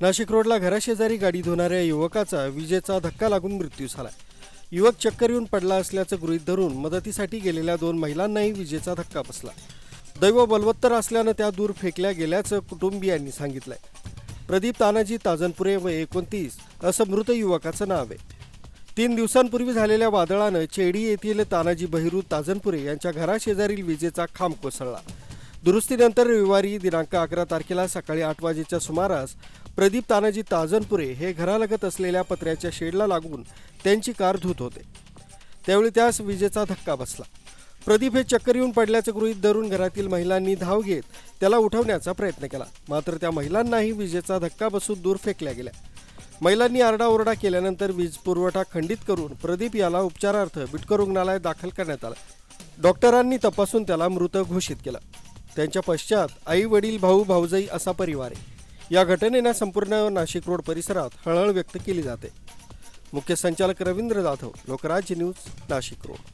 नाशिक रोडला घराशेजारी गाडी धुणाऱ्या युवकाचा विजेचा धक्का लागून मृत्यू झाला युवक चक्कर येऊन पडला असल्याचं गृहीत धरून मदतीसाठी गेलेल्या दोन महिलांनाही विजेचा धक्का बसला. दैव बलवत्तर असल्यानं त्या दूर फेकल्या गेल्याचं कुटुंबियांनी सांगितलंय. प्रदीप तानाजी ताजनपुरे व एकोणतीस असं मृत युवकाचं नाव आहे. तीन दिवसांपूर्वी झालेल्या वादळानं चेडी येथील तानाजी बहिरू ताजनपुरे यांच्या घराशेजारील विजेचा खांब कोसळला. दुरुस्तीनंतर रविवारी दिनांक अकरा तारखेला सकाळी आठ वाजेच्या सुमारास प्रदीप तानाजी ताजनपुरे हे घरालगत असलेल्या पत्र्याच्या शेडला लागून त्यांची कार धुत होते. त्यावेळी त्यास विजेचा धक्का बसला. प्रदीप हे चक्कर येऊन पडल्याचं गृहीत धरून घरातील महिलांनी धाव घेत त्याला उठवण्याचा प्रयत्न केला. मात्र त्या महिलांनाही विजेचा धक्का बसून दूर फेकल्या गेल्या. महिलांनी आरडाओरडा केल्यानंतर वीज पुरवठा खंडित करून प्रदीप याला उपचारार्थ बिटकर रुग्णालयात दाखल करण्यात आला. डॉक्टरांनी तपासून त्याला मृत घोषित केलं. त्यांच्या पश्चात आई वडील भाऊ भाऊजाई असा परिवार आहे. या घटनेनं संपूर्ण नाशिक रोड परिसरात हळहळ व्यक्त केली जाते. मुख्य संचालक रवींद्र जाधव लोकराज्य न्यूज नाशिक रोड.